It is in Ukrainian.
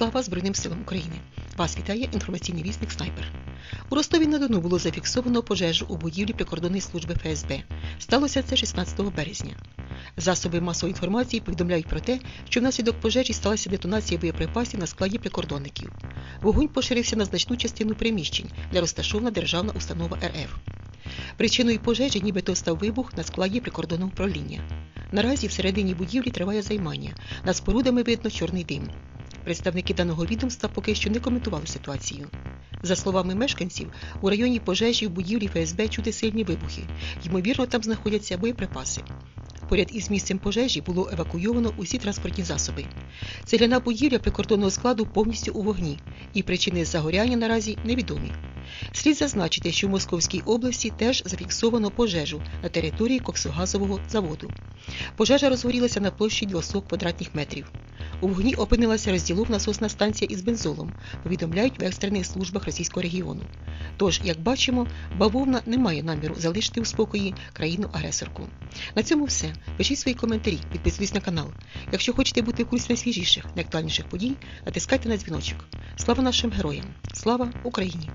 Слава Збройним силам України! Вас вітає інформаційний вісник Снайпер. У Ростові на Дону було зафіксовано пожежу у будівлі прикордонної служби ФСБ. Сталося це 16 березня. Засоби масової інформації повідомляють про те, що внаслідок пожежі сталася детонація боєприпасів на складі прикордонників. Вогонь поширився на значну частину приміщень, де розташована державна установа РФ. Причиною пожежі нібито став вибух на складі прикордонного управління. Наразі всередині будівлі триває займання. Над спорудами видно чорний дим. Представники даного відомства поки що не коментували ситуацію. За словами мешканців, у районі пожежі в будівлі ФСБ чути сильні вибухи. Ймовірно, там знаходяться боєприпаси. Поряд із місцем пожежі було евакуйовано усі транспортні засоби. Цегляна будівля прикордонного складу повністю у вогні, і причини загоряння наразі невідомі. Слід зазначити, що в Московській області теж зафіксовано пожежу на території коксогазового заводу. Пожежа розгорілася на площі 200 квадратних метрів. У вогні опинилася розділовна насосна станція із бензолом, повідомляють в екстрених службах російського регіону. Тож, як бачимо, бавовна не має наміру залишити у спокої країну-агресорку. На цьому все. Пишіть свої коментарі, підписуйтесь на канал. Якщо хочете бути в курсі найсвіжіших, найактуальніших подій, натискайте на дзвіночок. Слава нашим героям! Слава Україні!